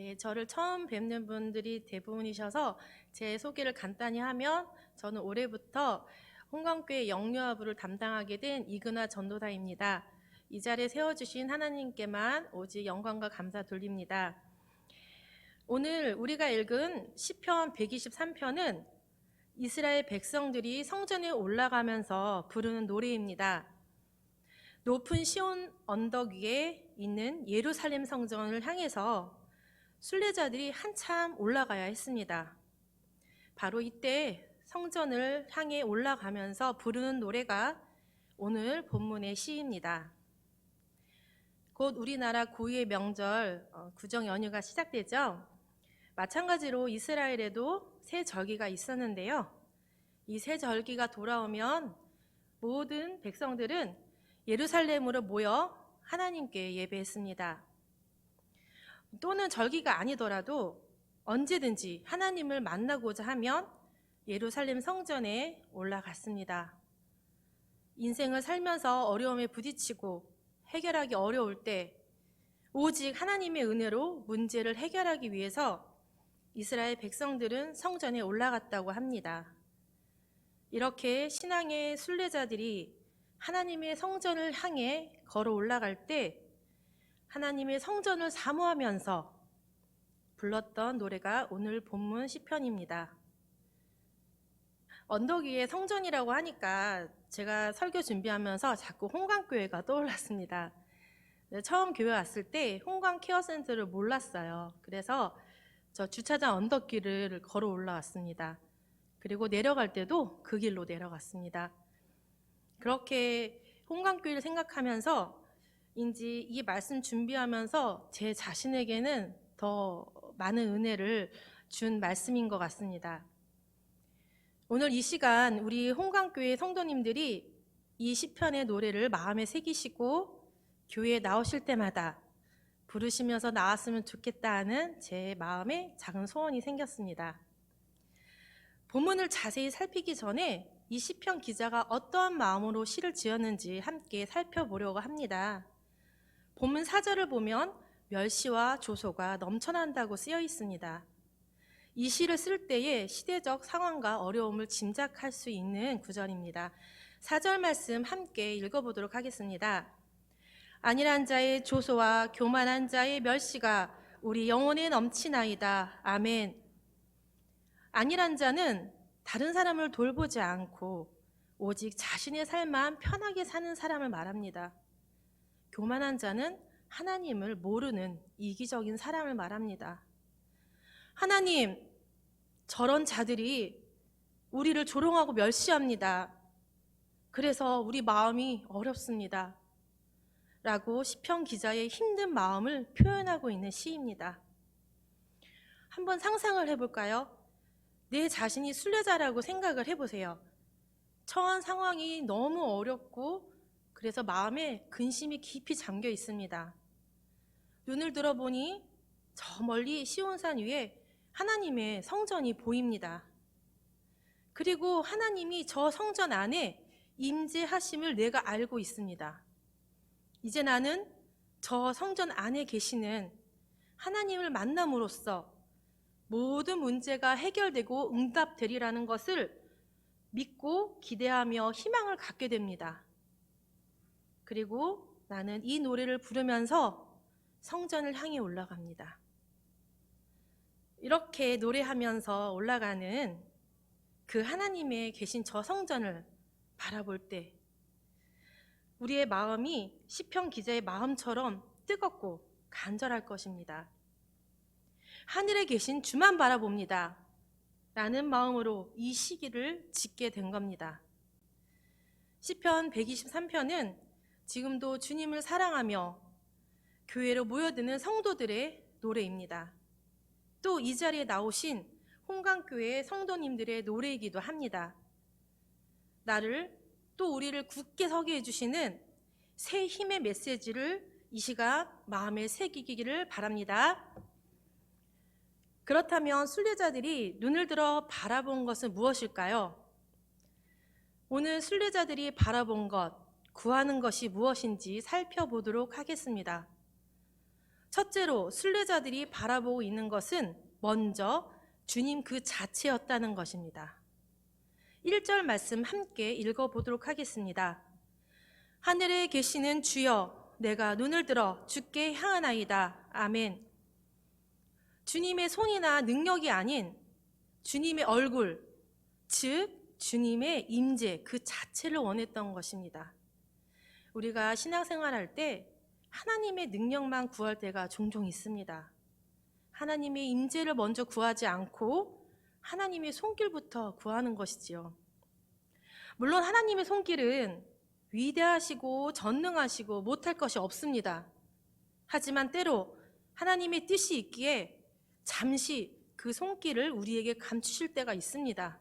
네, 저를 처음 뵙는 분들이 대부분이셔서 제 소개를 간단히 하면 저는 올해부터 홍강교회 영유아부를 담당하게 된 이근화 전도사입니다. 이 자리에 세워주신 하나님께만 오직 영광과 감사 돌립니다. 오늘 우리가 읽은 시편 123편은 이스라엘 백성들이 성전에 올라가면서 부르는 노래입니다. 높은 시온 언덕 위에 있는 예루살렘 성전을 향해서 순례자들이 한참 올라가야 했습니다. 바로 이때 성전을 향해 올라가면서 부르는 노래가 오늘 본문의 시입니다. 곧 우리나라 고유의 명절 어, 구정 연휴가 시작되죠. 마찬가지로 이스라엘에도 새 절기가 있었는데요. 이 새 절기가 돌아오면 모든 백성들은 예루살렘으로 모여 하나님께 예배했습니다. 또는 절기가 아니더라도 언제든지 하나님을 만나고자 하면 예루살렘 성전에 올라갔습니다. 인생을 살면서 어려움에 부딪히고 해결하기 어려울 때 오직 하나님의 은혜로 문제를 해결하기 위해서 이스라엘 백성들은 성전에 올라갔다고 합니다. 이렇게 신앙의 순례자들이 하나님의 성전을 향해 걸어 올라갈 때 하나님의 성전을 사모하면서 불렀던 노래가 오늘 본문 시편입니다. 언덕 위에 성전이라고 하니까 제가 설교 준비하면서 자꾸 홍강교회가 떠올랐습니다. 네, 처음 교회 왔을 때 홍강 케어센터를 몰랐어요. 그래서 저 주차장 언덕길을 걸어 올라왔습니다. 그리고 내려갈 때도 그 길로 내려갔습니다. 그렇게 홍강교회를 생각하면서 인지 이 말씀 준비하면서 제 자신에게는 더 많은 은혜를 준 말씀인 것 같습니다. 오늘 이 시간 우리 홍강교회 성도님들이 이 시편의 노래를 마음에 새기시고 교회에 나오실 때마다 부르시면서 나왔으면 좋겠다 하는 제 마음에 작은 소원이 생겼습니다. 본문을 자세히 살피기 전에 이 시편 기자가 어떠한 마음으로 시를 지었는지 함께 살펴보려고 합니다. 본문 4절을 보면 멸시와 조소가 넘쳐난다고 쓰여 있습니다. 이 시를 쓸 때의 시대적 상황과 어려움을 짐작할 수 있는 구절입니다. 4절 말씀 함께 읽어보도록 하겠습니다. 안일한 자의 조소와 교만한 자의 멸시가 우리 영혼에 넘치나이다. 아멘. 안일한 자는 다른 사람을 돌보지 않고 오직 자신의 삶만 편하게 사는 사람을 말합니다. 교만한 자는 하나님을 모르는 이기적인 사람을 말합니다. 하나님, 저런 자들이 우리를 조롱하고 멸시합니다. 그래서 우리 마음이 어렵습니다. 라고 시편 기자의 힘든 마음을 표현하고 있는 시입니다. 한번 상상을 해볼까요? 내 자신이 순례자라고 생각을 해보세요. 처한 상황이 너무 어렵고 그래서 마음에 근심이 깊이 잠겨 있습니다. 눈을 들어보니 저 멀리 시온산 위에 하나님의 성전이 보입니다. 그리고 하나님이 저 성전 안에 임재하심을 내가 알고 있습니다. 이제 나는 저 성전 안에 계시는 하나님을 만남으로써 모든 문제가 해결되고 응답되리라는 것을 믿고 기대하며 희망을 갖게 됩니다. 그리고 나는 이 노래를 부르면서 성전을 향해 올라갑니다. 이렇게 노래하면서 올라가는 그 하나님의 계신 저 성전을 바라볼 때 우리의 마음이 시편 기자의 마음처럼 뜨겁고 간절할 것입니다. 하늘에 계신 주만 바라봅니다. 라는 마음으로 이 시기를 짓게 된 겁니다. 시편 123편은 지금도 주님을 사랑하며 교회로 모여드는 성도들의 노래입니다. 또 이 자리에 나오신 홍강교회 성도님들의 노래이기도 합니다. 나를 또 우리를 굳게 서게 해주시는 새 힘의 메시지를 이 시간 마음에 새기기를 바랍니다. 그렇다면 순례자들이 눈을 들어 바라본 것은 무엇일까요? 오늘 순례자들이 바라본 것, 구하는 것이 무엇인지 살펴보도록 하겠습니다. 첫째로 순례자들이 바라보고 있는 것은 먼저 주님 그 자체였다는 것입니다. 1절 말씀 함께 읽어보도록 하겠습니다. 하늘에 계시는 주여, 내가 눈을 들어 주께 향하나이다. 아멘. 주님의 손이나 능력이 아닌 주님의 얼굴, 즉 주님의 임재 그 자체를 원했던 것입니다. 우리가 신앙생활 할 때 하나님의 능력만 구할 때가 종종 있습니다. 하나님의 임재를 먼저 구하지 않고 하나님의 손길부터 구하는 것이지요. 물론 하나님의 손길은 위대하시고 전능하시고 못할 것이 없습니다. 하지만 때로 하나님의 뜻이 있기에 잠시 그 손길을 우리에게 감추실 때가 있습니다.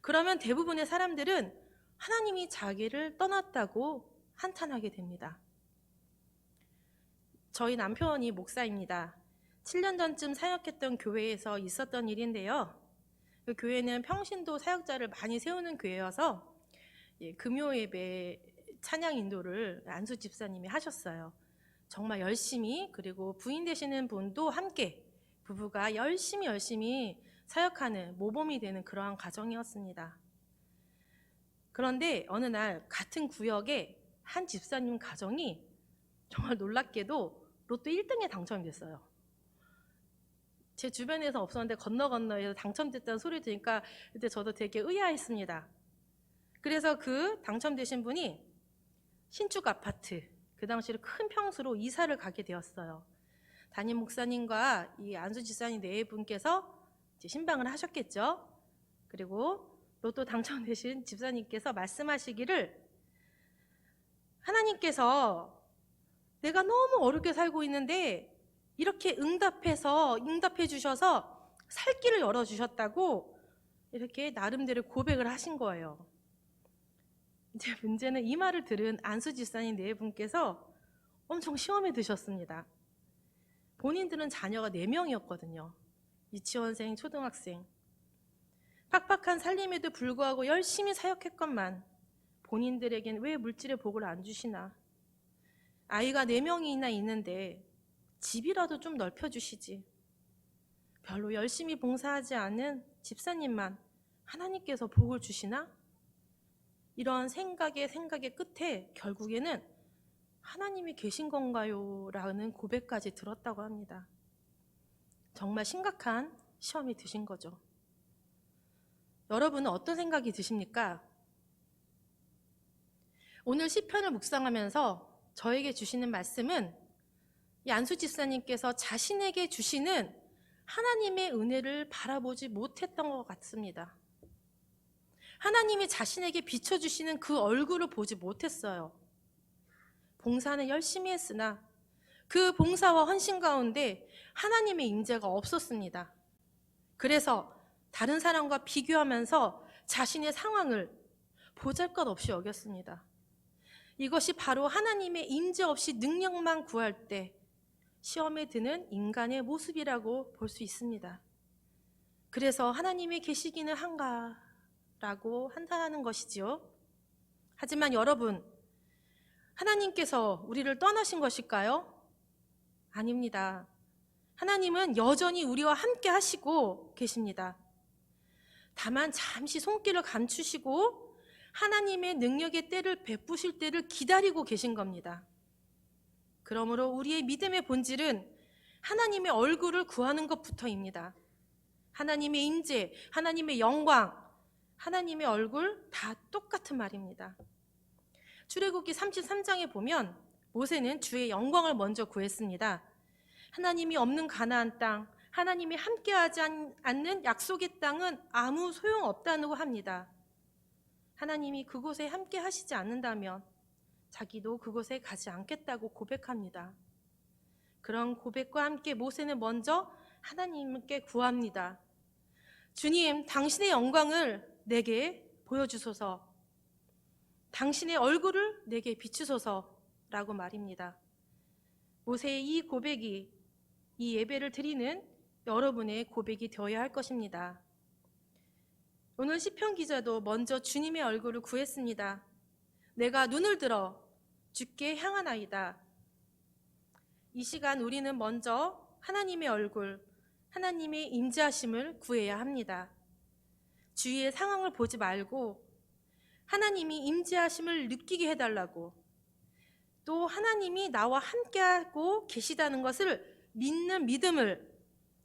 그러면 대부분의 사람들은 하나님이 자기를 떠났다고 한탄하게 됩니다. 저희 남편이 목사입니다. 7년 전쯤 사역했던 교회에서 있었던 일인데요. 그 교회는 평신도 사역자를 많이 세우는 교회여서 예, 금요 예배 찬양 인도를 안수 집사님이 하셨어요. 정말 열심히 그리고 부인 되시는 분도 함께 부부가 열심히 열심히 사역하는 모범이 되는 그러한 가정이었습니다. 그런데 어느 날 같은 구역에 한 집사님 가정이 정말 놀랍게도 로또 1등에 당첨이 됐어요. 제 주변에서 없었는데 건너 건너에서 당첨됐다는 소리 들으니까 그때 저도 되게 의아했습니다. 그래서 그 당첨되신 분이 신축 아파트, 그 당시에 큰 평수로 이사를 가게 되었어요. 담임 목사님과 이 안수 지사님 네 분께서 신방을 하셨겠죠. 그리고 로또 당첨되신 집사님께서 말씀하시기를 하나님께서 내가 너무 어렵게 살고 있는데 이렇게 응답해서 응답해 주셔서 살 길을 열어 주셨다고 이렇게 나름대로 고백을 하신 거예요. 이제 문제는 이 말을 들은 안수 집사님 네 분께서 엄청 시험에 드셨습니다. 본인들은 자녀가 네 명이었거든요. 유치원생, 초등학생. 팍팍한 살림에도 불구하고 열심히 사역했건만 본인들에겐 왜 물질의 복을 안 주시나? 아이가 네 명이나 있는데 집이라도 좀 넓혀 주시지. 별로 열심히 봉사하지 않은 집사님만 하나님께서 복을 주시나? 이런 생각의 생각의 끝에 결국에는 하나님이 계신 건가요? 라는 고백까지 들었다고 합니다. 정말 심각한 시험이 드신 거죠. 여러분은 어떤 생각이 드십니까? 오늘 시편을 묵상하면서 저에게 주시는 말씀은 이 안수 집사님께서 자신에게 주시는 하나님의 은혜를 바라보지 못했던 것 같습니다. 하나님이 자신에게 비춰주시는 그 얼굴을 보지 못했어요. 봉사는 열심히 했으나 그 봉사와 헌신 가운데 하나님의 임재가 없었습니다. 그래서 다른 사람과 비교하면서 자신의 상황을 보잘것 없이 여겼습니다. 이것이 바로 하나님의 임재 없이 능력만 구할 때 시험에 드는 인간의 모습이라고 볼 수 있습니다. 그래서 하나님이 계시기는 한가라고 한탄하는 것이지요. 하지만 여러분, 하나님께서 우리를 떠나신 것일까요? 아닙니다. 하나님은 여전히 우리와 함께 하시고 계십니다. 다만 잠시 손길을 감추시고 하나님의 능력의 때를 베푸실 때를 기다리고 계신 겁니다. 그러므로 우리의 믿음의 본질은 하나님의 얼굴을 구하는 것부터입니다. 하나님의 임재, 하나님의 영광, 하나님의 얼굴 다 똑같은 말입니다. 출애굽기 33장에 보면 모세는 주의 영광을 먼저 구했습니다. 하나님이 없는 가나안 땅, 하나님이 함께하지 않는 약속의 땅은 아무 소용 없다고 합니다. 하나님이 그곳에 함께 하시지 않는다면 자기도 그곳에 가지 않겠다고 고백합니다. 그런 고백과 함께 모세는 먼저 하나님께 구합니다. 주님, 당신의 영광을 내게 보여주소서. 당신의 얼굴을 내게 비추소서. 라고 말입니다. 모세의 이 고백이 이 예배를 드리는 여러분의 고백이 되어야 할 것입니다. 오늘 시편 기자도 먼저 주님의 얼굴을 구했습니다. 내가 눈을 들어 주께 향하나이다. 이 시간 우리는 먼저 하나님의 얼굴, 하나님의 임재하심을 구해야 합니다. 주위의 상황을 보지 말고 하나님이 임재하심을 느끼게 해달라고 또 하나님이 나와 함께하고 계시다는 것을 믿는 믿음을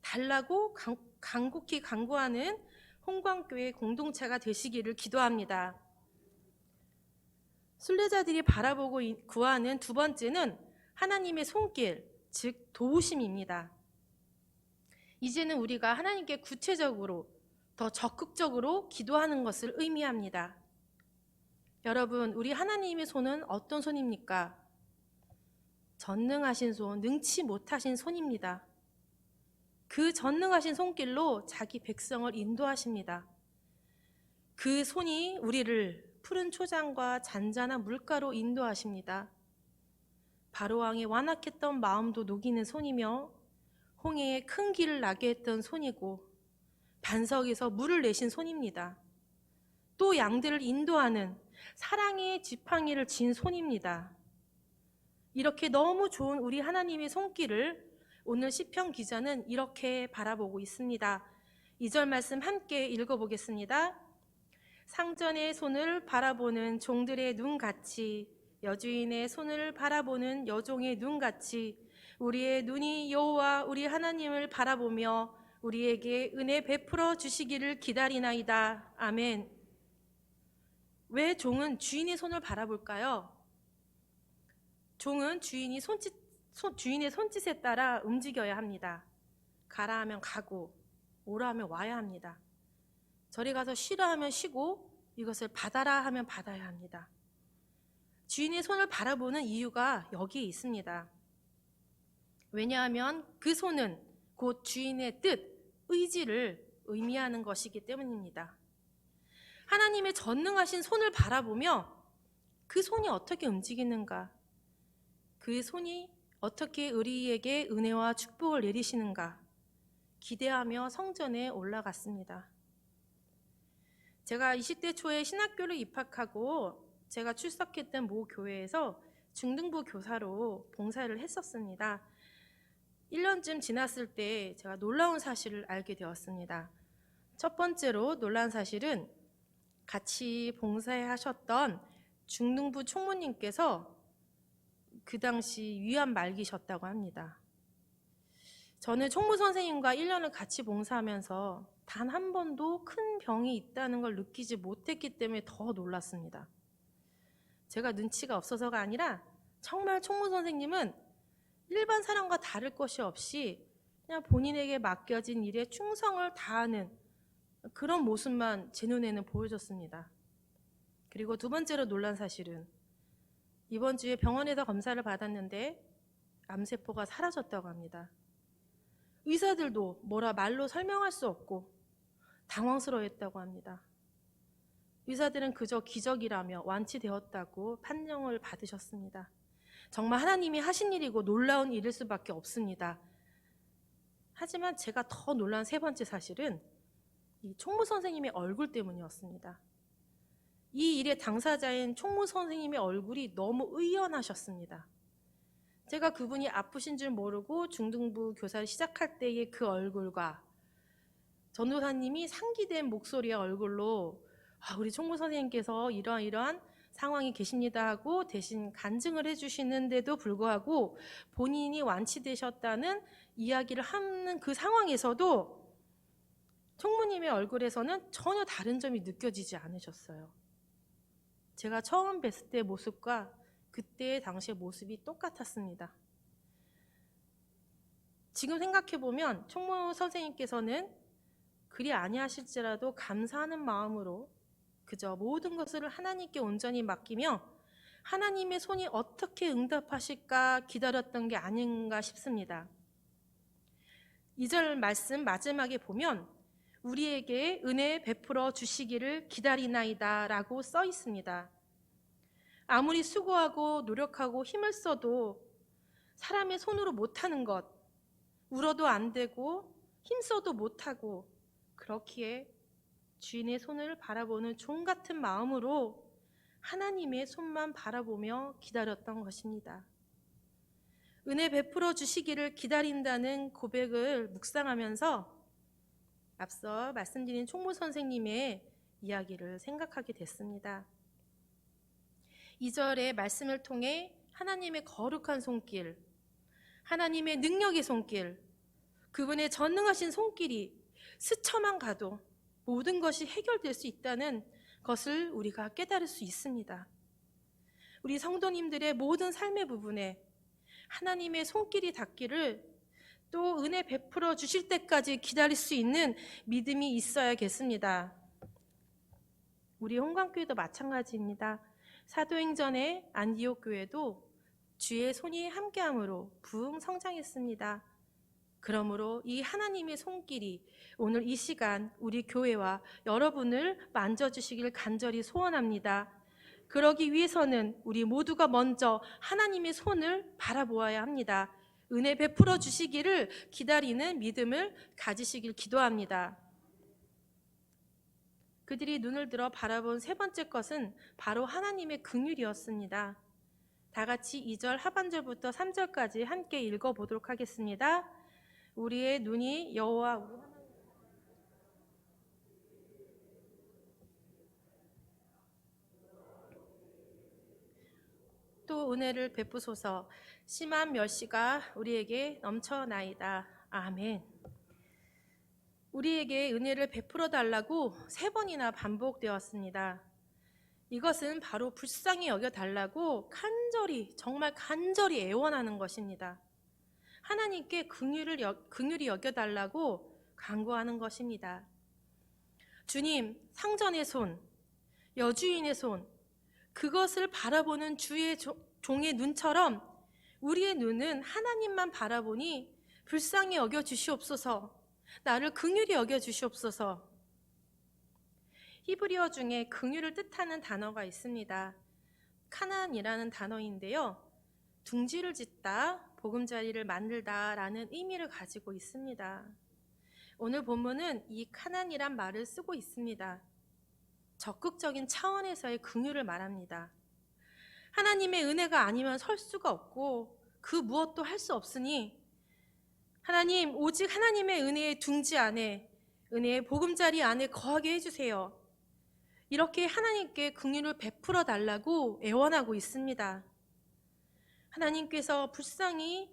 달라고 강- 간곡히 강구하는 홍광교회 공동체가 되시기를 기도합니다. 순례자들이 바라보고 이- 구하는 두 번째는 하나님의 손길, 즉 도우심입니다. 이제는 우리가 하나님께 구체적으로 더 적극적으로 기도하는 것을 의미합니다. 여러분, 우리 하나님의 손은 어떤 손입니까? 전능하신 손, 능치 못하신 손입니다. 그 전능하신 손길로 자기 백성을 인도하십니다. 그 손이 우리를 푸른 초장과 잔잔한 물가로 인도하십니다. 바로왕의 완악했던 마음도 녹이는 손이며 홍해에 큰 길을 나게 했던 손이고 반석에서 물을 내신 손입니다. 또 양들을 인도하는 사랑의 지팡이를 진 손입니다. 이렇게 너무 좋은 우리 하나님의 손길을 오늘 시편 기자는 이렇게 바라보고 있습니다. 2절 말씀 함께 읽어보겠습니다. 상전의 손을 바라보는 종들의 눈같이 여주인의 손을 바라보는 여종의 눈같이 우리의 눈이 여호와 우리 하나님을 바라보며 우리에게 은혜 베풀어 주시기를 기다리나이다. 아멘. 왜 종은 주인의 손을 바라볼까요? 종은 주인이 손짓, 손- 주인의 손짓에 따라 움직여야 합니다. 가라 하면 가고, 오라 하면 와야 합니다. 저리 가서 쉬라 하면 쉬고, 이것을 받아라 하면 받아야 합니다. 주인의 손을 바라보는 이유가 여기에 있습니다. 왜냐하면 그 손은 곧 주인의 뜻, 의지를 의미하는 것이기 때문입니다. 하나님의 전능하신 손을 바라보며 그 손이 어떻게 움직이는가, 그 손이 어떻게 우리에게 은혜와 축복을 내리시는가 기대하며 성전에 올라갔습니다. 제가 20대 초에 신학교를 입학하고 제가 출석했던 모 교회에서 중등부 교사로 봉사를 했었습니다. 1년쯤 지났을 때 제가 놀라운 사실을 알게 되었습니다. 첫 번째로 놀란 사실은 같이 봉사해 하셨던 중등부 총무님께서 그 당시 위암 말기셨다고 합니다. 저는 총무 선생님과 1년을 같이 봉사하면서 단 한 번도 큰 병이 있다는 걸 느끼지 못했기 때문에 더 놀랐습니다. 제가 눈치가 없어서가 아니라 정말 총무 선생님은 일반 사람과 다를 것이 없이 그냥 본인에게 맡겨진 일에 충성을 다하는 그런 모습만 제 눈에는 보여졌습니다. 그리고 두 번째로 놀란 사실은 이번 주에 병원에서 검사를 받았는데 암세포가 사라졌다고 합니다. 의사들도 뭐라 말로 설명할 수 없고 당황스러워했다고 합니다. 의사들은 그저 기적이라며 완치되었다고 판정을 받으셨습니다. 정말 하나님이 하신 일이고 놀라운 일일 수밖에 없습니다. 하지만 제가 더 놀란 세 번째 사실은 이 총무 선생님의 얼굴 때문이었습니다. 이 일의 당사자인 총무 선생님의 얼굴이 너무 의연하셨습니다. 제가 그분이 아프신 줄 모르고 중등부 교사를 시작할 때의 그 얼굴과 전도사님이 상기된 목소리와 얼굴로 아, 우리 총무 선생님께서 이러한 이러한 상황이 계십니다 하고 대신 간증을 해주시는데도 불구하고 본인이 완치되셨다는 이야기를 하는 그 상황에서도 총무님의 얼굴에서는 전혀 다른 점이 느껴지지 않으셨어요. 제가 처음 뵀을 때 모습과 그때 당시의 모습이 똑같았습니다. 지금 생각해 보면 총무 선생님께서는 그리 아니하실지라도 감사하는 마음으로 그저 모든 것을 하나님께 온전히 맡기며 하나님의 손이 어떻게 응답하실까 기다렸던 게 아닌가 싶습니다. 2절 말씀 마지막에 보면 우리에게 은혜 베풀어 주시기를 기다리나이다 라고 써 있습니다. 아무리 수고하고 노력하고 힘을 써도 사람의 손으로 못하는 것, 울어도 안 되고 힘써도 못하고 그렇기에 주인의 손을 바라보는 종 같은 마음으로 하나님의 손만 바라보며 기다렸던 것입니다. 은혜 베풀어 주시기를 기다린다는 고백을 묵상하면서 앞서 말씀드린 총무 선생님의 이야기를 생각하게 됐습니다. 2절의 말씀을 통해 하나님의 거룩한 손길, 하나님의 능력의 손길, 그분의 전능하신 손길이 스쳐만 가도 모든 것이 해결될 수 있다는 것을 우리가 깨달을 수 있습니다. 우리 성도님들의 모든 삶의 부분에 하나님의 손길이 닿기를 또 은혜 베풀어 주실 때까지 기다릴 수 있는 믿음이 있어야겠습니다. 우리 홍광교회도 마찬가지입니다. 사도행전의 안디옥 교회도 주의 손이 함께함으로 부흥 성장했습니다. 그러므로 이 하나님의 손길이 오늘 이 시간 우리 교회와 여러분을 만져주시길 간절히 소원합니다. 그러기 위해서는 우리 모두가 먼저 하나님의 손을 바라보아야 합니다. 은혜 베풀어 주시기를 기다리는 믿음을 가지시길 기도합니다. 그들이 눈을 들어 바라본 세 번째 것은 바로 하나님의 긍휼이었습니다. 다 같이 2절 하반절부터 3절까지 함께 읽어 보도록 하겠습니다. 우리의 눈이 여호와 우리 하나님 또 은혜를 베푸소서 심한 멸시가 우리에게 넘쳐나이다. 아멘. 우리에게 은혜를 베풀어 달라고 세 번이나 반복되었습니다. 이것은 바로 불쌍히 여겨 달라고 간절히 정말 간절히 애원하는 것입니다. 하나님께 긍휼을 여, 긍휼히 여겨 달라고 간구하는 것입니다. 주님, 상전의 손, 여주인의 손, 그것을 바라보는 주의 조- 종의 눈처럼 우리의 눈은 하나님만 바라보니 불쌍히 여겨 주시옵소서. 나를 긍휼히 여겨 주시옵소서. 히브리어 중에 긍휼을 뜻하는 단어가 있습니다. 카난이라는 단어인데요. 둥지를 짓다, 보금자리를 만들다라는 의미를 가지고 있습니다. 오늘 본문은 이 카난이란 말을 쓰고 있습니다. 적극적인 차원에서의 긍휼을 말합니다. 하나님의 은혜가 아니면 설 수가 없고 그 무엇도 할 수 없으니 하나님 오직 하나님의 은혜의 둥지 안에 은혜의 보금자리 안에 거하게 해주세요. 이렇게 하나님께 긍휼을 베풀어 달라고 애원하고 있습니다. 하나님께서 불쌍히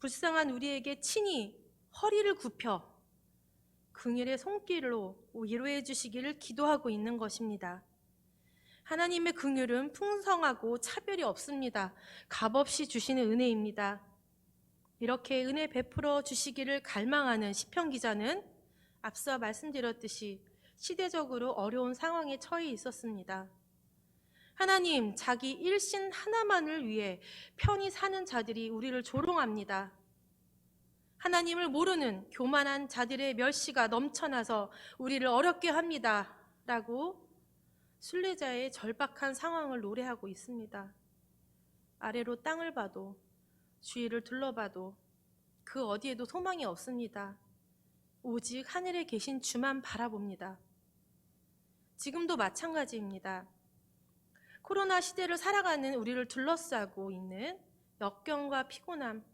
불쌍한 우리에게 친히 허리를 굽혀 긍휼의 손길로 위로해 주시기를 기도하고 있는 것입니다. 하나님의 긍휼은 풍성하고 차별이 없습니다. 값없이 주시는 은혜입니다. 이렇게 은혜 베풀어 주시기를 갈망하는 시편 기자는 앞서 말씀드렸듯이 시대적으로 어려운 상황에 처해 있었습니다. 하나님, 자기 일신 하나만을 위해 편히 사는 자들이 우리를 조롱합니다. 하나님을 모르는 교만한 자들의 멸시가 넘쳐나서 우리를 어렵게 합니다. 라고 순례자의 절박한 상황을 노래하고 있습니다. 아래로 땅을 봐도 주위를 둘러봐도 그 어디에도 소망이 없습니다. 오직 하늘에 계신 주만 바라봅니다. 지금도 마찬가지입니다. 코로나 시대를 살아가는 우리를 둘러싸고 있는 역경과 피곤함,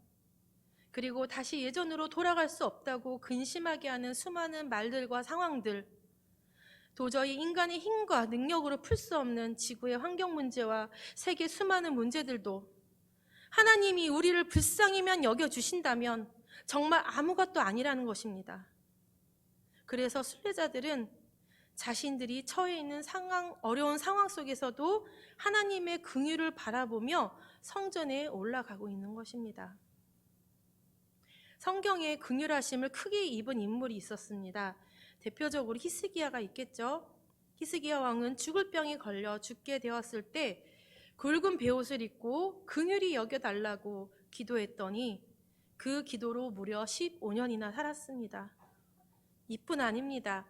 그리고 다시 예전으로 돌아갈 수 없다고 근심하게 하는 수많은 말들과 상황들, 도저히 인간의 힘과 능력으로 풀 수 없는 지구의 환경 문제와 세계 수많은 문제들도 하나님이 우리를 불쌍히만 여겨주신다면 정말 아무것도 아니라는 것입니다. 그래서 순례자들은 자신들이 처해 있는 상황, 어려운 상황 속에서도 하나님의 긍휼을 바라보며 성전에 올라가고 있는 것입니다. 성경에 긍휼하심을 크게 입은 인물이 있었습니다. 대표적으로 히스기야가 있겠죠. 히스기야 왕은 죽을 병에 걸려 죽게 되었을 때 굵은 베옷을 입고 긍휼히 여겨 달라고 기도했더니 그 기도로 무려 15년이나 살았습니다. 이뿐 아닙니다.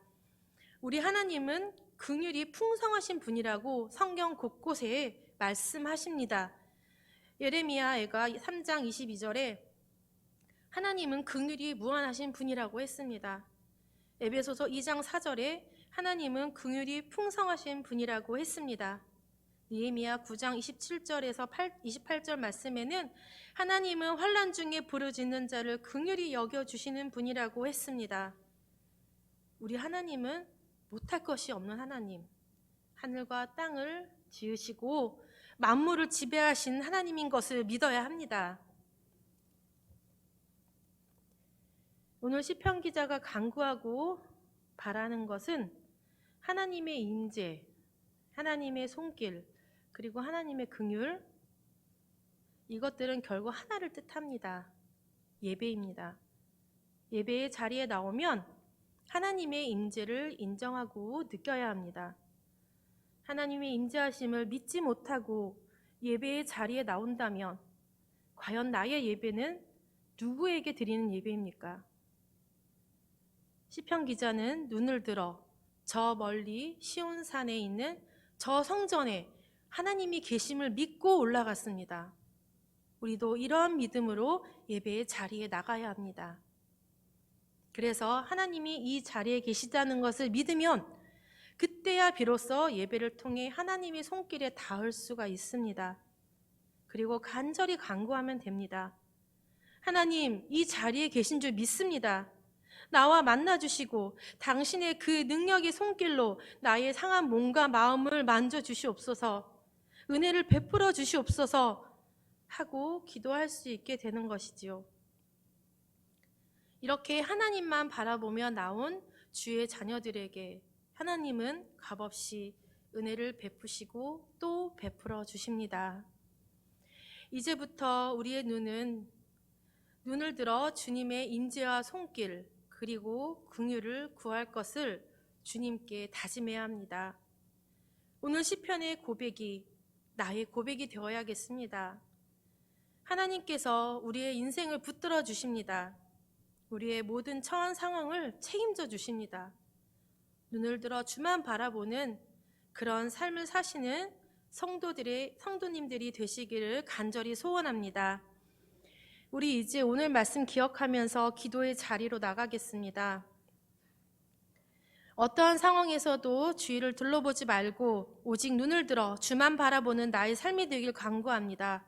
우리 하나님은 긍휼이 풍성하신 분이라고 성경 곳곳에 말씀하십니다. 예레미야가 3장 22절에 하나님은 긍휼이 무한하신 분이라고 했습니다. 에베소서 2장 4절에 하나님은 긍휼이 풍성하신 분이라고 했습니다. 니에미야 9장 27절에서 28절 말씀에는 하나님은 환란 중에 부르짖는 자를 긍휼히 여겨 주시는 분이라고 했습니다. 우리 하나님은 못할 것이 없는 하나님. 하늘과 땅을 지으시고 만물을 지배하신 하나님인 것을 믿어야 합니다. 오늘 시편 기자가 강구하고 바라는 것은 하나님의 임재, 하나님의 손길, 그리고 하나님의 긍휼 이것들은 결국 하나를 뜻합니다. 예배입니다. 예배의 자리에 나오면 하나님의 임재를 인정하고 느껴야 합니다. 하나님의 임재하심을 믿지 못하고 예배의 자리에 나온다면 과연 나의 예배는 누구에게 드리는 예배입니까? 시편 기자는 눈을 들어 저 멀리 시온 산에 있는 저 성전에 하나님이 계심을 믿고 올라갔습니다. 우리도 이러한 믿음으로 예배의 자리에 나가야 합니다. 그래서 하나님이 이 자리에 계시다는 것을 믿으면 그때야 비로소 예배를 통해 하나님의 손길에 닿을 수가 있습니다. 그리고 간절히 간구하면 됩니다. 하나님, 이 자리에 계신 줄 믿습니다. 나와 만나주시고 당신의 그 능력의 손길로 나의 상한 몸과 마음을 만져주시옵소서 은혜를 베풀어 주시옵소서 하고 기도할 수 있게 되는 것이지요. 이렇게 하나님만 바라보며 나온 주의 자녀들에게 하나님은 값없이 은혜를 베푸시고 또 베풀어 주십니다. 이제부터 우리의 눈은 눈을 들어 주님의 인재와 손길 그리고 긍휼을 구할 것을 주님께 다짐해야 합니다. 오늘 시편의 고백이 나의 고백이 되어야겠습니다. 하나님께서 우리의 인생을 붙들어 주십니다. 우리의 모든 처한 상황을 책임져 주십니다. 눈을 들어 주만 바라보는 그런 삶을 사시는 성도들의 성도님들이 되시기를 간절히 소원합니다. 우리 이제 오늘 말씀 기억하면서 기도의 자리로 나가겠습니다. 어떠한 상황에서도 주위를 둘러보지 말고 오직 눈을 들어 주만 바라보는 나의 삶이 되길 간구합니다.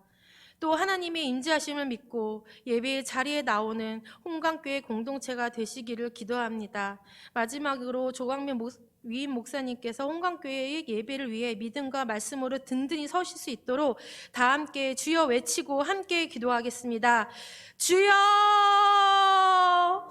또 하나님의 인지하심을 믿고 예배의 자리에 나오는 홍강교회 공동체가 되시기를 기도합니다. 마지막으로 조광민 목, 위임 목사님께서 홍강교회의 예배를 위해 믿음과 말씀으로 든든히 서실 수 있도록 다 함께 주여 외치고 함께 기도하겠습니다. 주여!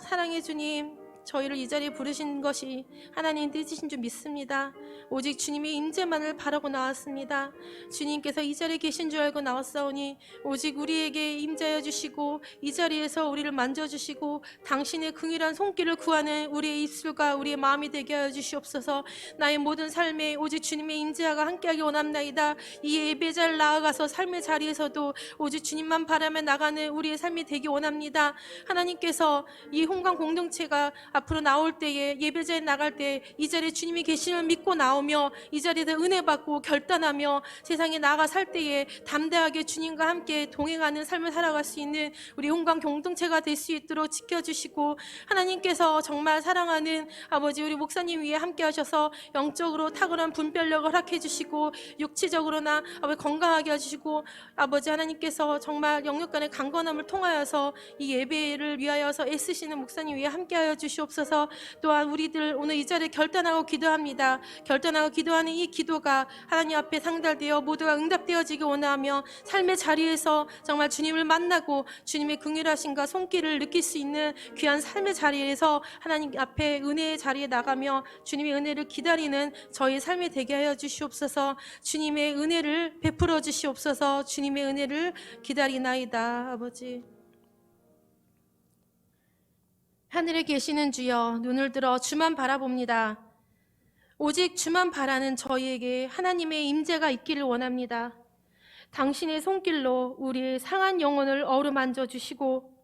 사랑해 주님. 저희를 이 자리에 부르신 것이 하나님 뜻이신 줄 믿습니다. 오직 주님의 임재만을 바라고 나왔습니다. 주님께서 이 자리에 계신 줄 알고 나왔사오니 오직 우리에게 임재하여 주시고 이 자리에서 우리를 만져 주시고 당신의 긍휼한 손길을 구하는 우리의 입술과 우리의 마음이 되게 하여 주시옵소서. 나의 모든 삶에 오직 주님의 임재가 함께하기 원합나이다. 이 예배자를 나아가서 삶의 자리에서도 오직 주님만 바라며 나가는 우리의 삶이 되기 원합니다. 하나님께서 이 홍강 공동체가 앞으로 나올 때에 예배자에 나갈 때 이 자리에 주님이 계심을 믿고 나오며 이 자리에서 은혜 받고 결단하며 세상에 나가 살 때에 담대하게 주님과 함께 동행하는 삶을 살아갈 수 있는 우리 홍강 공동체가 될 수 있도록 지켜주시고 하나님께서 정말 사랑하는 아버지 우리 목사님 위에 함께 하셔서 영적으로 탁월한 분별력을 허락해 주시고 육체적으로나 아버지 건강하게 해주시고 아버지 하나님께서 정말 영역 간의 강건함을 통하여서 이 예배를 위하여서 애쓰시는 목사님 위에 함께하여 주시옵소서 또한 우리들 오늘 이 자리에 결단하고 기도합니다. 결단하고 기도하는 이 기도가 하나님 앞에 상달되어 모두가 응답되어지기 원하며 삶의 자리에서 정말 주님을 만나고 주님의 긍휼하심과 손길을 느낄 수 있는 귀한 삶의 자리에서 하나님 앞에 은혜의 자리에 나가며 주님의 은혜를 기다리는 저희 삶이 되게 하여 주시옵소서. 주님의 은혜를 베풀어 주시옵소서. 주님의 은혜를 기다리나이다. 아버지 하늘에 계시는 주여 눈을 들어 주만 바라봅니다. 오직 주만 바라는 저희에게 하나님의 임재가 있기를 원합니다. 당신의 손길로 우리의 상한 영혼을 어루만져 주시고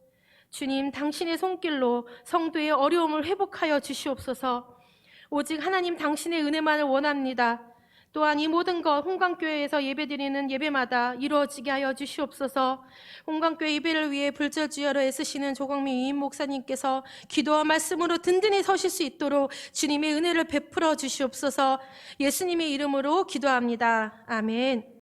주님 당신의 손길로 성도의 어려움을 회복하여 주시옵소서. 오직 하나님 당신의 은혜만을 원합니다. 또한 이 모든 것 홍강교회에서 예배드리는 예배마다 이루어지게 하여 주시옵소서. 홍강교회 예배를 위해 불철주야로 애쓰시는 조광민 위임 목사님께서 기도와 말씀으로 든든히 서실 수 있도록 주님의 은혜를 베풀어 주시옵소서. 예수님의 이름으로 기도합니다. 아멘.